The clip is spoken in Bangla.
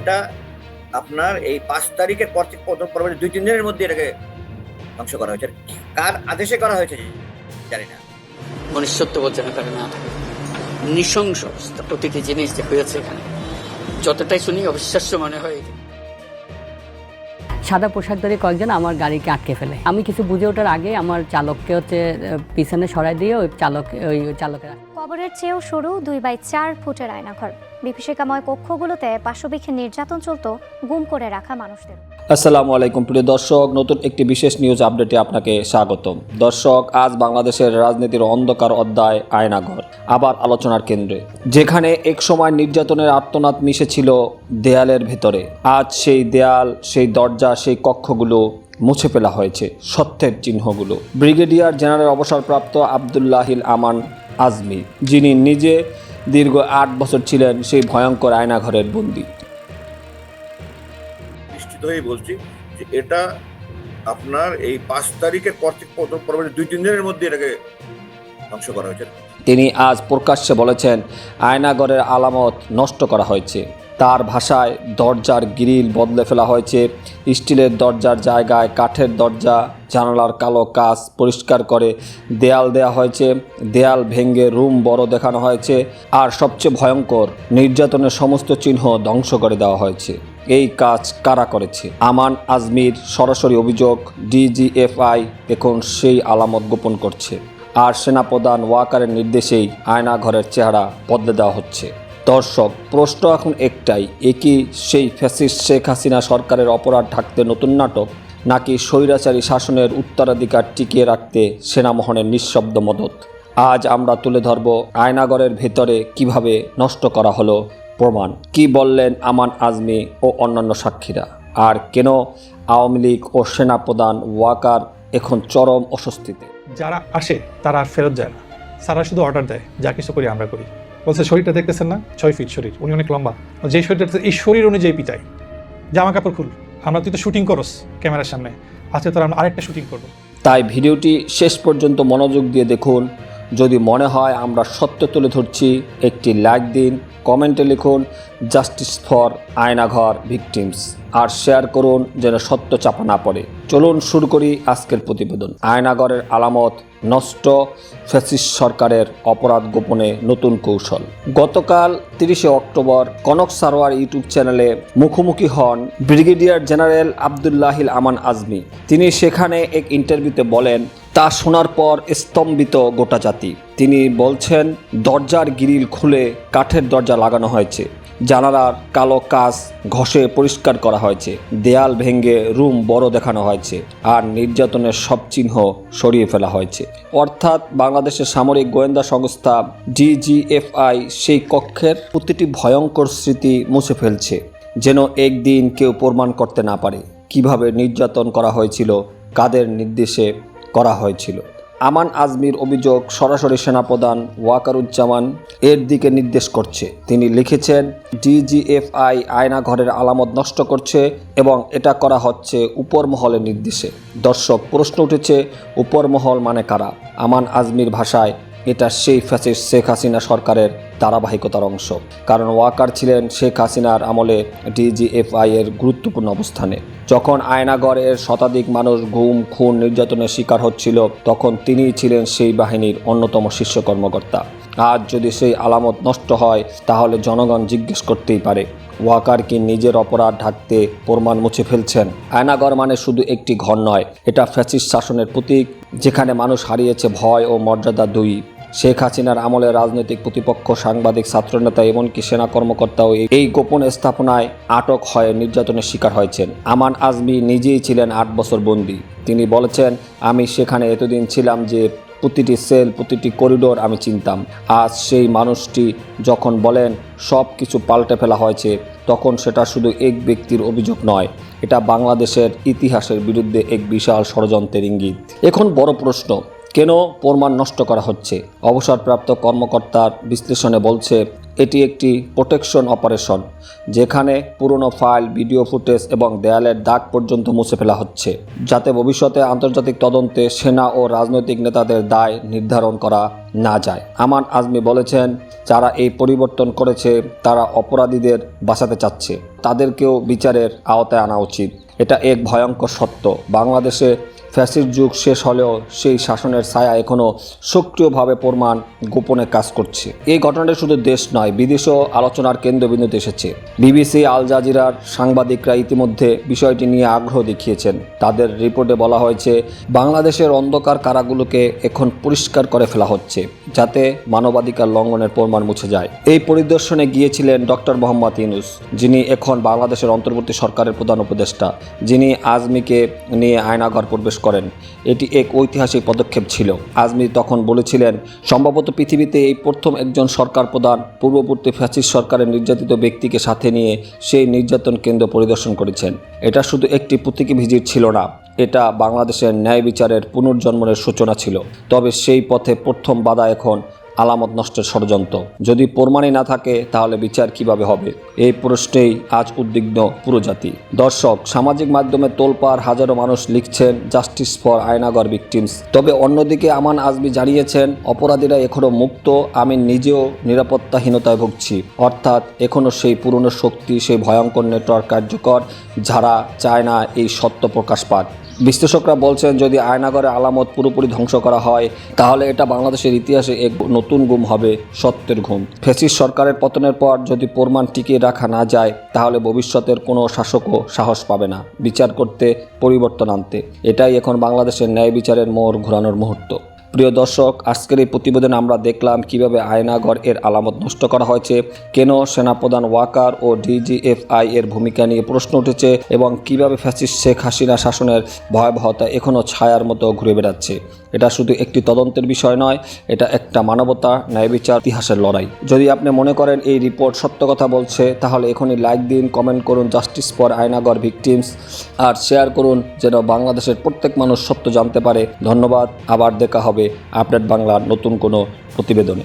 এটা আপনার এই পাঁচ তারিখের পর থেকে পরবর্তী দুই তিন দিনের মধ্যে এটাকে ধ্বংস করা হয়েছে। কার আদেশে করা হয়েছে জানি না। মনুষ্যত্ব করে না থাকে। নৃশংস প্রতিটি জিনিস যে হয়েছে এখানে। যতটাই শুনি অবিশ্বাস্য মনে হয় সাদা পোশাকধারী কয়েকজন আমার গাড়িকে আটকে ফেলে। আমি কিছু বুঝে ওঠার আগে আমার চালককে হচ্ছে পিছনে সরাই দিয়ে ওই চালক ওই চালকের কবরের চেয়েও সরু দুই বাই চার ফুটের আয়নাঘর। বিভীষিকাময় কক্ষগুলোতে পাশবিক্ষে নির্যাতন চলত গুম করে রাখা মানুষদের। আসসালামু আলাইকুম প্রিয় দর্শক, নতুন একটি বিশেষ নিউজ আপডেটে আপনাকে স্বাগতম। দর্শক, আজ বাংলাদেশের রাজনীতির অন্ধকার অধ্যায় আয়নাঘর, আবার আলোচনার কেন্দ্রে। যেখানে একসময় নির্যাতনের আর্তনাদ মিশেছিল দেয়ালের ভেতরে। আজ সেই দেয়াল, সেই দরজা, সেই কক্ষগুলো মুছে ফেলা হয়েছে, সত্যের চিহ্নগুলো। ব্রিগেডিয়ার জেনারেল অবসরপ্রাপ্ত আবদুল্লাহিল আমান আজমি, যিনি নিজে দীর্ঘ আট বছর ছিলেন সেই ভয়ঙ্কর আয়নাঘরের বন্দি। নিশ্চিত হয়ে বলছি যে এটা আপনার এই পাঁচ তারিখের পর থেকে দুই তিন দিনের মধ্যে এটাকে ধ্বংস করা হয়েছে। তিনি আজ প্রকাশ্যে বলেছেন আয়নাগরের আলামত নষ্ট করা হয়েছে। তার ভাষায় দরজার গ্রিল বদলে ফেলা হয়েছে। স্টিলের দরজার জায়গায় কাঠের দরজা, জানালার কালো কাজ পরিষ্কার করে দেয়াল দেয়া হয়েছে। দেয়াল ভেঙে রুম বড় দেখানো হয়েছে। আর সবচেয়ে ভয়ঙ্কর, নির্যাতনের সমস্ত চিহ্ন ধ্বংস করে দেওয়া হয়েছে। এই কাজ কারা করেছে? আমান আজমির, সরাসরি অভিযোগ, ডিজিএফআই এখন সেই আলামত গোপন করছে। আর সেনাপ্রধান ওয়াকারের নির্দেশেই আয়নাঘরের চেহারা বদলে দেওয়া হচ্ছে। দর্শক, প্রশ্ন এখন একটাই একই সেই ফ্যাসিস্ট শেখ হাসিনা সরকারের অপরাধ ঢাকতে নতুন নাটক, নাকি স্বৈরাচারী শাসনের উত্তরাধিকার টিকিয়ে রাখতে সেনামোহনের নিঃশব্দ মদত? আজ আমরা তুলে ধরব আয়নাগরের ভেতরে কীভাবে নষ্ট করা হলো প্রমাণ। কি বললেন আমান আজমি ও অন্যান্য সাক্ষীরা? আর কেন আওয়ামী লীগ ও সেনাপ্রধান ওয়াকার এখন চরম অস্বস্তিতে? যারা আসে, তারা ফেরত যায় না। সারা শুধু অর্ডার দেয়, যা কিছু করি আমরা করি। বলছে, শরীরটা দেখতেছেন না? ছয় ফিট শরীর, উনি অনেক লম্বা। যে শরীরটা এই শরীর অনুযায়ী পিটাই। জামা কাপড় খুল, আমরা তুই তো শুটিং করস ক্যামেরার সামনে। আজকে তোর আমরা আরেকটা শুটিং করব। তাই ভিডিওটি শেষ পর্যন্ত মনোযোগ দিয়ে দেখুন। যদি মনে হয় আমরা সত্য তুলে ধরছি, একটি লাইক দিন কমেন্টে লিখুন। Justice for Aynaghar victims. R share করুন যেন সত্য চাপা না পড়ে। চলুন শুরু করি আজকের প্রতিবেদন। আয়নাগরের আলামত নষ্ট ফ্যাসিস সরকারের অপরাধ গোপনে নতুন কৌশল। গতকাল তিরিশে অক্টোবর কনক সারোয়ার ইউটিউব চ্যানেলে মুখোমুখি হন ব্রিগেডিয়ার জেনারেল আবদুল্লাহিল আমান আজমি। তিনি সেখানে এক ইন্টারভিউতে বলেন, তা শোনার পর স্তম্ভিত গোটা জাতি। তিনি বলছেন, দরজার গিরিল খুলে কাঠের দরজা লাগানো হয়েছে। জানালার কালো কাজ ঘষে পরিষ্কার করা হয়েছে। দেয়াল ভেঙে রুম বড় দেখানো হয়েছে আর নির্যাতনের সব চিহ্ন সরিয়ে ফেলা হয়েছে। অর্থাৎ বাংলাদেশের সামরিক গোয়েন্দা সংস্থা ডিজিএফআই সেই কক্ষের প্রতিটি ভয়ঙ্কর স্মৃতি মুছে ফেলছে, যেন একদিন কেউ প্রমাণ করতে না পারে। কীভাবে নির্যাতন করা হয়েছিল, কাদের নির্দেশে করা হয়েছিল? আমান আজমির অভিযোগ সরাসরি সেনাপ্রধান ওয়াকারুজ্জামান এর দিকে নির্দেশ করছে। তিনি লিখেছেন, ডিজিএফআই আয়নাঘরের আলামত নষ্ট করছে এবং এটা করা হচ্ছে উপর মহলের নির্দেশে। দর্শক, প্রশ্ন উঠেছে উপর মহল মানে কারা? আমান আজমির ভাষায় এটা সেই ফ্যাসিস শেখ হাসিনা সরকারের ধারাবাহিকতার অংশ। কারণ ওয়াকার ছিলেন শেখ হাসিনার আমলে ডিজিএফআই এর গুরুত্বপূর্ণ অবস্থানে। যখন আয়নাগড়ের শতাধিক মানুষ ঘুম, খুন, নির্যাতনের শিকার হচ্ছিল, তখন তিনি ছিলেন সেই বাহিনীর অন্যতম শীর্ষ কর্মকর্তা। আজ যদি সেই আলামত নষ্ট হয়, তাহলে জনগণ জিজ্ঞেস করতেই পারে, ওয়াকার কি নিজের অপরাধ ঢাকতে প্রমাণ মুছে ফেলছেন? আয়নাগর মানে শুধু একটি ঘর নয়, এটা ফ্যাসিস্ট শাসনের প্রতীক, যেখানে মানুষ হারিয়েছে ভয় ও মর্যাদা দুই। শেখ হাসিনার আমলে রাজনৈতিক প্রতিপক্ষ, সাংবাদিক, ছাত্রনেতা, এমনকি সেনা কর্মকর্তাও এই গোপন স্থাপনায় আটক হয়ে নির্যাতনের শিকার হয়েছেন। আমান আজমি নিজেই ছিলেন আট বছর বন্দী। তিনি বলেছেন, আমি সেখানে এতদিন ছিলাম যে প্রতিটি সেল, প্রতিটি করিডোর আমি চিনতাম। আজ সেই মানুষটি যখন বলেন সব কিছু পাল্টে ফেলা হয়েছে, তখন সেটা শুধু এক ব্যক্তির অভিযোগ নয়, এটা বাংলাদেশের ইতিহাসের বিরুদ্ধে এক বিশাল ষড়যন্ত্রের ইঙ্গিত। এখন বড় প্রশ্ন, কেন প্রমাণ নষ্ট করা হচ্ছে? অবসরপ্রাপ্ত কর্মকর্তার বিশ্লেষণে বলছে এটি একটি প্রোটেকশন অপারেশন, যেখানে পুরনো ফাইল, ভিডিও ফুটেজ এবং দেয়ালের দাগ পর্যন্ত মুছে ফেলা হচ্ছে, যাতে ভবিষ্যতে আন্তর্জাতিক তদন্তে সেনা ও রাজনৈতিক নেতাদের দায় নির্ধারণ করা না যায়। আমান আজমি বলেছেন, যারা এই পরিবর্তন করেছে, তারা অপরাধীদের বাঁচাতে চাচ্ছে। তাদেরকেও বিচারের আওতায় আনা উচিত। এটা এক ভয়ঙ্কর সত্য। বাংলাদেশে ফ্যাসির যুগ শেষ হলেও সেই শাসনের ছায়া এখনও সক্রিয়ভাবে প্রমাণ গোপনে কাজ করছে। এই ঘটনাটি শুধু দেশ নয়, বিদেশেও আলোচনার কেন্দ্রবিন্দুতে এসেছে। বিবিসি, আল জাজিরার সাংবাদিকরা ইতিমধ্যে বিষয়টি নিয়ে আগ্রহ দেখিয়েছেন। তাদের রিপোর্টে বলা হয়েছে, বাংলাদেশের অন্ধকার কারাগুলোকে এখন পরিষ্কার করে ফেলা হচ্ছে, যাতে মানবাধিকার লঙ্ঘনের প্রমাণ মুছে যায়। এই পরিদর্শনে গিয়েছিলেন ডক্টর মোহাম্মদ ইউনুস, যিনি এখন বাংলাদেশের অন্তর্বর্তী সরকারের প্রধান উপদেষ্টা। যিনি আজমিকে নিয়ে আয়নাঘর প্রবেশ করেন। এটি এক ঐতিহাসিক পদক্ষেপ ছিল। আজমির তখন বলেছিলেন, সম্ভবত পৃথিবীতে এই প্রথম একজন সরকার প্রধান পূর্ববর্তী ফ্যাসিস সরকারের নির্যাতিত ব্যক্তিকে সাথে নিয়ে সেই নির্যাতন কেন্দ্র পরিদর্শন করেছেন। এটা শুধু একটি প্রতীকী ভিজিট ছিল না, এটা বাংলাদেশের ন্যায় বিচারের পুনর্জন্মের সূচনা ছিল। তবে সেই পথে প্রথম বাধা এখন আলামত নষ্টের ষড়যন্ত্র। যদি প্রমাণই না থাকে, তাহলে বিচার কীভাবে হবে? এই প্রশ্নেই আজ উদ্বিগ্ন পুরো জাতি। দর্শক, সামাজিক মাধ্যমে তোলপাড় হাজারো মানুষ লিখছেন জাস্টিস ফর আয়নাগর ভিকটিমস তবে অন্যদিকে আমান আজমি জানিয়েছেন, অপরাধীরা এখনও মুক্ত, আমি নিজেও নিরাপত্তাহীনতায় ভুগছি। অর্থাৎ এখনও সেই পুরনো শক্তি, সেই ভয়ঙ্কর নেটওয়ার্ক কার্যকর, যারা চায় না এই সত্য প্রকাশ পাক। বিশ্লেষকরা বলছেন, যদি আয়নাগরে আলামত পুরোপুরি ধ্বংস করা হয়, তাহলে এটা বাংলাদেশের ইতিহাসে এক নতুন গুম হবে, সত্যের ঘুম। ফেসিস সরকারের পতনের পর যদি প্রমাণ টিকিয়ে রাখা না যায়, তাহলে ভবিষ্যতের কোনো শাসকও সাহস পাবে না বিচার করতে, পরিবর্তন আনতে। এটাই এখন বাংলাদেশের ন্যায় বিচারের মোড় ঘোরানোর মুহূর্ত। প্রিয় দর্শক, আজকের এই প্রতিবেদনে আমরা দেখলাম কীভাবে আয়নাগর এর আলামত নষ্ট করা হয়েছে, কেন সেনাপ্রধান ওয়াকার ও ডিজিএফআই এর ভূমিকা নিয়ে প্রশ্ন উঠেছে এবং কীভাবে ফ্যাসিস্ট শেখ হাসিনা শাসনের ভয়াবহতা এখনও ছায়ার মতো ঘুরে বেড়াচ্ছে। এটা শুধু একটি তদন্তের বিষয় নয়, এটা একটা মানবতা, ন্যায় বিচার, ইতিহাসের লড়াই। যদি আপনি মনে করেন এই রিপোর্ট সত্য কথা বলছে, তাহলে এখনই লাইক দিন, কমেন্ট করুন, জাস্টিস ফর আয়নাগর ভিকটিমস, আর শেয়ার করুন যেন বাংলাদেশের প্রত্যেক মানুষ সত্য জানতে পারে। ধন্যবাদ, আবার দেখা হবে আপডেট বাংলার নতুন কোনো প্রতিবেদনে।